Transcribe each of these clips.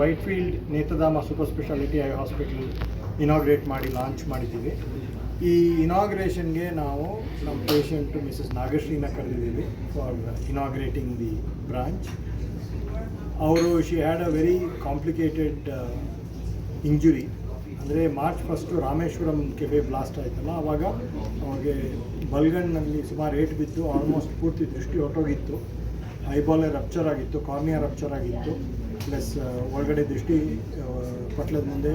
Whitefield Nethradhama super speciality eye hospital inaugurate ಮಾಡಿ launch ಮಾಡಿದ್ದೀವಿ. ಈ ಇನಾಗ್ರೇಷನ್ಗೆ ನಾವು ನಮ್ಮ ಪೇಷಂಟು ಮಿಸಸ್ ನಾಗಶ್ರೀನ ಕರೆದಿದ್ದೀವಿ ಫಾರ್ ಇನಾಗ್ರೇಟಿಂಗ್ ದಿ ಬ್ರಾಂಚ್ ಅವರು she had a very complicated injury ಅಂದರೆ March first Rameshwaram cafe blast ಆಯ್ತಲ್ಲ ಆವಾಗ ಅವ್ರಿಗೆ ಬಲ್ಗಣ್ಣಲ್ಲಿ ಸುಮಾರು ಏಟ್ ಬಿದ್ದು ಆಲ್ಮೋಸ್ಟ್ ಪೂರ್ತಿ ದೃಷ್ಟಿ ಹೊರಟೋಗಿತ್ತು. ಐಬಾಲೆ ರಪ್ಚರ್ ಆಗಿತ್ತು ಕಾರ್ನಿಯಾ ರಪ್ಚರ್ ಆಗಿತ್ತು. ಪ್ಲಸ್ ಒಳಗಡೆ ದೃಷ್ಟಿ ಪಟ್ಲದ ಮುಂದೆ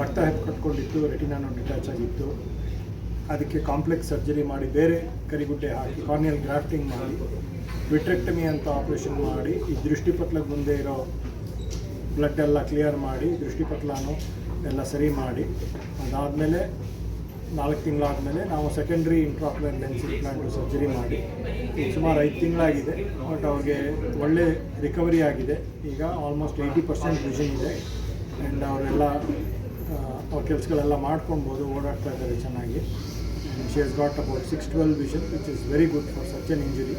ರಕ್ತ ಕಟ್ಕೊಂಡಿತ್ತು, ರೆಟಿನಾನು ಡಿಟ್ಯಾಚ್ ಆಗಿತ್ತು. ಅದಕ್ಕೆ ಕಾಂಪ್ಲೆಕ್ಸ್ ಸರ್ಜರಿ ಮಾಡಿ, ಬೇರೆ ಕರಿಗುಡ್ಡೆ ಹಾಕಿ, ಕಾರ್ನಿಯಲ್ ಗ್ರಾಫ್ಟಿಂಗ್ ಮಾಡಿ, ವಿಟ್ರೆಕ್ಟಮಿ ಅಂತ ಆಪ್ರೇಷನ್ ಮಾಡಿ, ಈ ದೃಷ್ಟಿಪಟ್ಲದ ಮುಂದೆ ಇರೋ ಬ್ಲಡ್ ಎಲ್ಲ ಕ್ಲಿಯರ್ ಮಾಡಿ ದೃಷ್ಟಿಪಟ್ಲಾನು ಎಲ್ಲ ಸರಿ ಮಾಡಿ. ಅದಾದಮೇಲೆ ನಾಲ್ಕು ತಿಂಗಳಾದಮೇಲೆ ನಾವು secondary intraocular lens implant surgery ಮಾಡಿ. ಸುಮಾರು ಐದು ತಿಂಗಳಾಗಿದೆ. ಬಟ್ ಅವ್ರಿಗೆ ಒಳ್ಳೆ ರಿಕವರಿ ಆಗಿದೆ. ಈಗ ಆಲ್ಮೋಸ್ಟ್ ಏಯ್ಟಿ ಪರ್ಸೆಂಟ್ ವಿಷನ್ ಇದೆ. ಆ್ಯಂಡ್ ಅವರೆಲ್ಲ ಅವ್ರ ಕೆಲಸಗಳೆಲ್ಲ ಮಾಡ್ಕೊಬೋದು ಓಡಾಡ್ತಾ ಇದ್ದಾರೆ ಚೆನ್ನಾಗಿ. She has got about six twelve vision which is very good for such an injury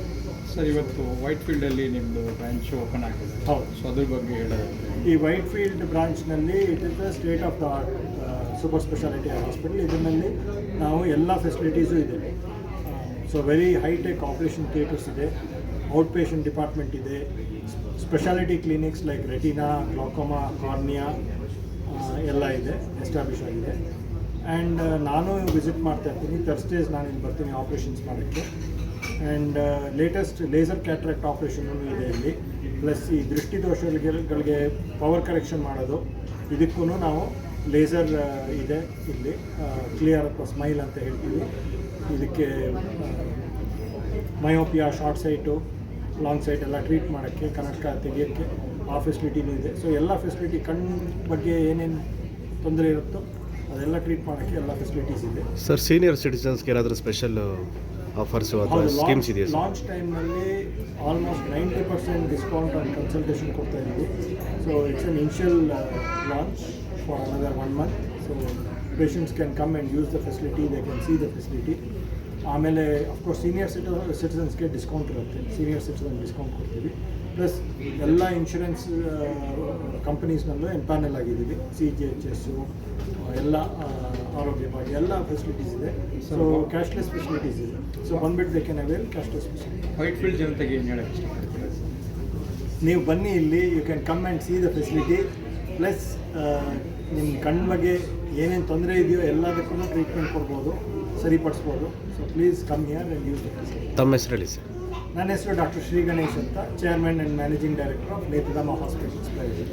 sir ಇವತ್ತು ವೈಟ್ ಫೀಲ್ಡಲ್ಲಿ ನಿಮ್ಮದು ಬ್ರಾಂಚ್ ಓಪನ್ ಆಗಿದೆ. ಹೌದು. ಸೊ ಅದ್ರ ಬಗ್ಗೆ ಹೇಳೋದು ಈ white field ಬ್ರಾಂಚ್ನಲ್ಲಿ it is the state of the art super speciality hospital. ಇದರಲ್ಲಿ ನಾವು ಎಲ್ಲ ಫೆಸಿಲಿಟೀಸು ಇದೆ. So very hi-tech operation theatres ಇದೆ. ಔಟ್ ಪೇಷಂಟ್ ಡಿಪಾರ್ಟ್ಮೆಂಟ್ ಇದೆ speciality clinics like retina glaucoma cornea ಎಲ್ಲ ಇದೆ ಎಸ್ಟಾಬ್ಲಿಷ್ ಆಗಿದೆ. ಆ್ಯಂಡ್ ನಾನು ವಿಸಿಟ್ ಮಾಡ್ತಾ ಇರ್ತೀನಿ. ಥರ್ಸ್ಡೇಸ್ ನಾನು ಇಲ್ಲಿ ಬರ್ತೀನಿ ಆಪ್ರೇಷನ್ಸ್ ಮಾಡೋಕ್ಕೆ. And latest laser cataract operation ಇದೆ ಇಲ್ಲಿ. ಪ್ಲಸ್ ಈ ದೃಷ್ಟಿದೋಷಗಳಿಗೆ ಪವರ್ ಕರೆಕ್ಷನ್ ಮಾಡೋದು. ಇದಕ್ಕೂ ನಾವು ಲೇಸರ್ ಇದೆ ಇಲ್ಲಿ. ಕ್ಲಿಯರ್ ಅಥವಾ ಸ್ಮೈಲ್ ಅಂತ ಹೇಳ್ತೀವಿ. ಇದಕ್ಕೆ myopia short sight long sight ಎಲ್ಲ ಟ್ರೀಟ್ ಮಾಡೋಕ್ಕೆ ಕನಕ ತೆಗಿಯೋಕ್ಕೆ ಆ ಫೆಸಿಲಿಟಿನೂ ಇದೆ. ಸೊ ಎಲ್ಲ ಫೆಸಿಲಿಟಿ ಕಣ್ಣು ಬಗ್ಗೆ ಏನೇನು ತೊಂದರೆ ಇರುತ್ತೋ ಅದೆಲ್ಲ ಟ್ರೀಟ್ ಮಾಡೋಕ್ಕೆ ಎಲ್ಲ ಫೆಸಿಲಿಟೀಸ್ ಇದೆ. ಸರ್ ಸೀನಿಯರ್ ಸಿಟಿಸನ್ಸ್ಗೆ ಏನಾದರೂ ಸ್ಪೆಷಲ್ ಆಫರ್ಸ್ ಅಥವಾ ಸ್ಕೀಮ್ಸ್ ಇದೆಯಾ ಲಾಂಚ್ ಟೈಮ್ನಲ್ಲಿ almost ninety percent discount on consultation ಕೊಡ್ತಾ ಇದ್ದೀವಿ. So it's an initial launch for another one month. So patients can come and use the facility they can see the facility ಆಮೇಲೆ of course senior city ಸಿಟಿಸನ್ಸ್ಗೆ discount ಇರುತ್ತೆ. Senior citizen discount ಕೊಡ್ತೀವಿ. Plus ಎಲ್ಲ insurance ಕಂಪನೀಸ್ನಲ್ಲೂ empanel ಆಗಿದ್ದೀವಿ. C G H S ಎಲ್ಲ ಆರೋಗ್ಯವಾಗಿ ಆರೋಗ್ಯ ಭಾಗ್ಯ ಎಲ್ಲ ಫೆಸಿಲಿಟೀಸ್ ಇದೆ. ಸೊ ಕ್ಯಾಶ್ಲೆಸ್ ಫೆಸಿಲಿಟೀಸ್ ಇದೆ. ಸೊ ಬಂದ್ಬಿಟ್ಟು they can avail cashless facility Whitefield ಜನತೆಗೆ ಏನು ಹೇಳಕ್ಕೆ ನೀವು ಬನ್ನಿ ಇಲ್ಲಿ you can come and see the facility plus ನಿಮ್ಮ ಕಣ್ಣು ಬಗ್ಗೆ ಏನೇನು ತೊಂದರೆ ಇದೆಯೋ ಎಲ್ಲದಕ್ಕೂ ಟ್ರೀಟ್ಮೆಂಟ್ ಕೊಡ್ಬೋದು ಸರಿಪಡಿಸ್ಬೋದು. So please come here and use ತಮ್ಮ ಹೆಸರು ಹೇಳಿ ಸರ್? ನನ್ನ ಹೆಸರು ಡಾಕ್ಟರ್ ಶ್ರೀ ಗಣೇಶ್ ಅಂತ chairman and managing director of Nethradhama hospitals private